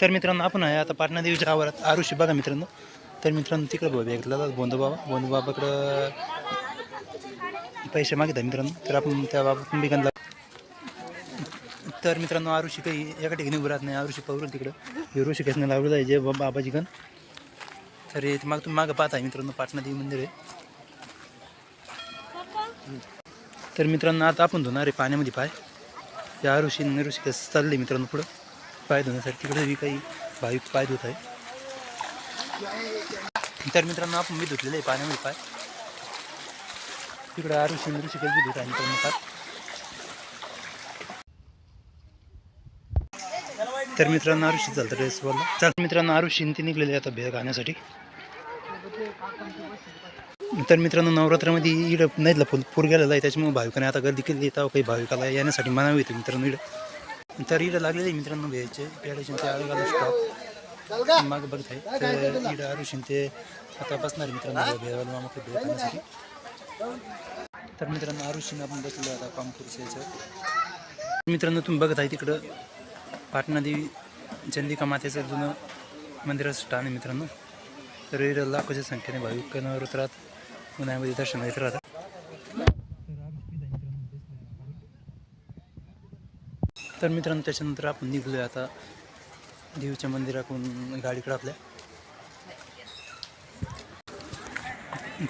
तर मित्रांनो आपण आहे आता पाटणा देवीच्या आवारात आरुषी. बघा मित्रांनो. तर मित्रांनो तिकडं बाबा भेटला बोंधू बाबा. पैसे मागितले मित्रांनो. तर आपण त्या बाबा बिकनला तर मित्रांनो आरुषी काही एका ठिकाणी उभं राहत नाही. आरुषी पवरून तिकडं. हे ऋषिकेशनं लावलं आहे जे बाबाजी गण. तर हे माग तुम्ही मागं पाहताय मित्रांनो पाटणा देवी मंदिर आहे. तर मित्रांनो आता आपण धुणार आहे पाण्यामध्ये पाय. या ऋषींनी ऋषिकेश चालले मित्रांनो पुढं. पाय धुण्यासाठी तिकडे काही भाविक पाय धुत आहे तर मित्रांनो आपण मी धुतलेलं आहे पाण्यामध्ये पाय. तिकडे आरुषी ऋषिकेश बी धुत आहे मित्रांनो पाय. तर मित्रांनो आरुषी चालतं ड्रेस बोलला चल मित्रांनो आरुषी ते निघलेले आता भेळ खाण्यासाठी. तर मित्रांनो नवरात्रामध्ये इकडं नदीला फुल पूर गेलेला आहे त्याच्यामुळे भाविकाने आता गर्दी केली तेव्हा काही भाविकाला येण्यासाठी मनावी येते मित्रांनो इकडं तर इकडं लागलेले आहे मित्रांनो घ्यायचे पेड्याचे ते आलं स्टॉप माग बघत आहे तर इकडं आरुषीन ते आता बसणार मित्रांनो भेळवाला मामा तर मित्रांनो आरुषीने आपण बसलो आता पामपूरच्या यायचं मित्रांनो तुम्ही बघत आहे तिकडं पाटणादेवी चंदिका मातेचं जुनं मंदिराचं स्थान आहे मित्रांनो. तर इकडं लाखोच्या संख्येने भाविक नवरात्रात उन्हाळ्यामध्ये दर्शन घेत राहतात. तर मित्रांनो त्याच्यानंतर आपण निघलोय आता देवीच्या मंदिराकडून गाडीकडे आपल्या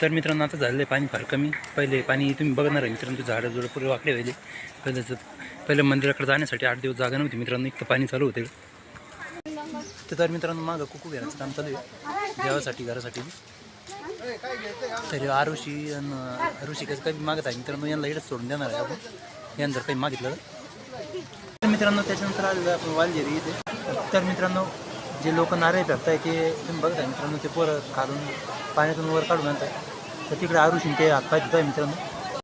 तर मित्रांनो आता झालेलं आहे पाणी फार कमी. पहिले पाणी तुम्ही बघणार आहे मित्रांनो झाडं जुडं पुरे वाकडे पाहिजे पहिलं पहिलं मंदिराकडे जाण्यासाठी आठ दिवस जागा नव्हती मित्रांनो इतकं पाणी चालू होते. तर मित्रांनो मागं कुकू घ्यायचं काम चालू आहे. देवासाठी घरासाठी. तरी आरुषी आणि ऋषिकेच काही मागत आहे. मित्रांनो यांना इडच सोडून देणार आहे आपण. यांना जर काही मागितलं तर. मित्रांनो त्याच्यानंतर आलेलं आपण वालजेरी इथे. तर मित्रांनो जे लोक नारळ आहे ते तुम्ही बघताय मित्रांनो ते पोरं काढून पाण्यातून वर काढून आणताय. तर तिकडे आरुषी ते हातपाय धुताय मित्रांनो.